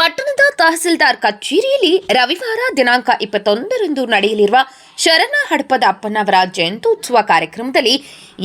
ಪಟ್ಟಣದ ತಹಸೀಲ್ದಾರ್ ಕಚೇರಿಯಲ್ಲಿ ರವಿವಾರ ದಿನಾಂಕ ಇಪ್ಪತ್ತೊಂದರಂದು ನಡೆಯಲಿರುವ ಶರಣ ಹಡಪದ ಅಪ್ಪನವರ ಜಯಂತ್ಯುತ್ಸವ ಕಾರ್ಯಕ್ರಮದಲ್ಲಿ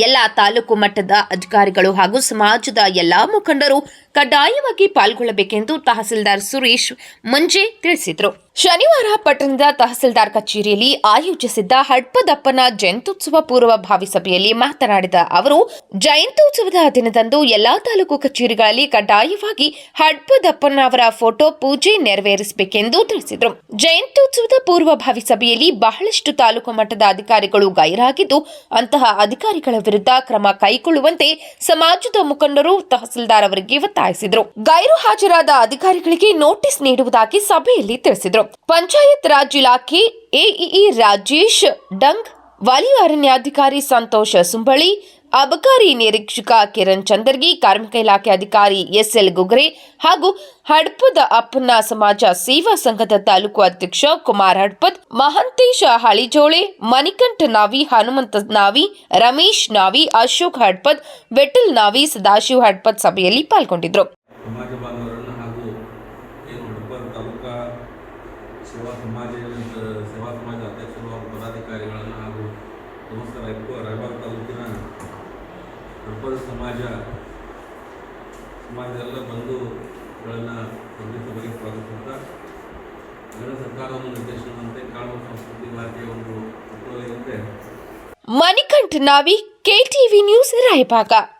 ಎಲ್ಲ ತಾಲೂಕು ಮಟ್ಟದ ಅಧಿಕಾರಿಗಳು ಹಾಗೂ ಸಮಾಜದ ಎಲ್ಲ ಮುಖಂಡರು ಕಡ್ಡಾಯವಾಗಿ ಪಾಲ್ಗೊಳ್ಳಬೇಕೆಂದು ತಹಸೀಲ್ದಾರ್ ಸುರೇಶ್ ಮುಂಜೆ ತಿಳಿಸಿದರು. ಶನಿವಾರ ಪಟ್ಟಣದ ತಹಸೀಲ್ದಾರ್ ಕಚೇರಿಯಲ್ಲಿ ಆಯೋಜಿಸಿದ್ದ ಹಡ್ಪದಪ್ಪನ ಜಯಂತ್ಯುತ್ಸವ ಪೂರ್ವಭಾವಿ ಸಭೆಯಲ್ಲಿ ಮಾತನಾಡಿದ ಅವರು, ಜಯಂತ್ಯುತ್ಸವದ ದಿನದಂದು ಎಲ್ಲಾ ತಾಲೂಕು ಕಚೇರಿಗಳಲ್ಲಿ ಕಡ್ಡಾಯವಾಗಿ ಹಡ್ಪದಪ್ಪನ ಅವರ ಫೋಟೋ ಪೂಜೆ ನೆರವೇರಿಸಬೇಕೆಂದು ತಿಳಿಸಿದರು. ಜಯಂತ್ಯುತ್ಸವದ ಪೂರ್ವಭಾವಿ ಸಭೆಯಲ್ಲಿ ಬಹಳಷ್ಟು ತಾಲೂಕು ಮಟ್ಟದ ಅಧಿಕಾರಿಗಳು ಗೈರಾಗಿದ್ದು, ಅಂತಹ ಅಧಿಕಾರಿಗಳ ವಿರುದ್ಧ ಕ್ರಮ ಕೈಗೊಳ್ಳುವಂತೆ ಸಮಾಜದ ಮುಖಂಡರು ತಹಸೀಲ್ದಾರ್ ಅವರಿಗೆ ಒತ್ತಾಯಿಸಿದರು. ಗೈರು ಹಾಜರಾದ ಅಧಿಕಾರಿಗಳಿಗೆ ನೋಟಿಸ್ ನೀಡುವುದಾಗಿ ಸಭೆಯಲ್ಲಿ ತಿಳಿಸಿದರು. ಪಂಚಾಯತ್ ರಾಜ್ ಇಲಾಖೆ ಎಇಇ ರಾಜೇಶ್ ಡಂಗ್, ವಲಯ ಅರಣ್ಯಾಧಿಕಾರಿ ಸಂತೋಷ ಸುಂಬಳಿ ಅಬಕಾರಿ ನಿರೀಕ್ಷಕ ಕಿರಣ್ ಚಂದರ್ಗಿ, ಕಾರ್ಮಿಕ ಇಲಾಖೆ ಅಧಿಕಾರಿ ಎಸ್ಎಲ್ ಗುಗ್ರೆ ಹಾಗೂ ಹಡ್ಪದ ಅಪ್ಪನ ಸಮಾಜ ಸೇವಾ ಸಂಘದ ತಾಲೂಕು ಅಧ್ಯಕ್ಷ ಕುಮಾರ್ ಹಡ್ಪದ್, ಮಹಂತೇಶ ಹಳಿಜೋಳೆ, ಮಣಿಕಂಠ ನಾವಿ, ಹನುಮಂತ ನಾವಿ, ರಮೇಶ್ ನಾವಿ, ಅಶೋಕ್ ಹಡ್ಪದ್ ವೆಟಲ್ ನಾವಿ, ಸದಾಶಿವ ಹಡ್ಪದ್ ಸಭೆಯಲ್ಲಿ ತಾಲೂಕಾ ಸೇವಾ ಸಮಾಜ ಅಧ್ಯಕ್ಷರು ಹಾಗೂ ಪದಾಧಿಕಾರಿಗಳನ್ನು ಹಾಗೂ ಸಮಸ್ತ ರಾಯಬಾಗ ತಾಲೂಕಿನ ಹಡಪದ ಸಮಾಜ ಸಮಾಜದ ಎಲ್ಲ ಬಂಧುಗಳನ್ನು ಸಭೆಗೆ ಸ್ವಾಗತಿಸುತ್ತಾ ಕೇಂದ್ರ ಸರ್ಕಾರದ ನಿರ್ದೇಶನದಂತೆ ಕಾನೂನು ಸಂಸ್ಕೃತಿ ಇಲಾಖೆಯ ಒಂದು ಮಣಿಕಂಠ ನಾವಿ, ಕೆಟಿವಿ ನ್ಯೂಸ್, ರಾಯಭಾಗ.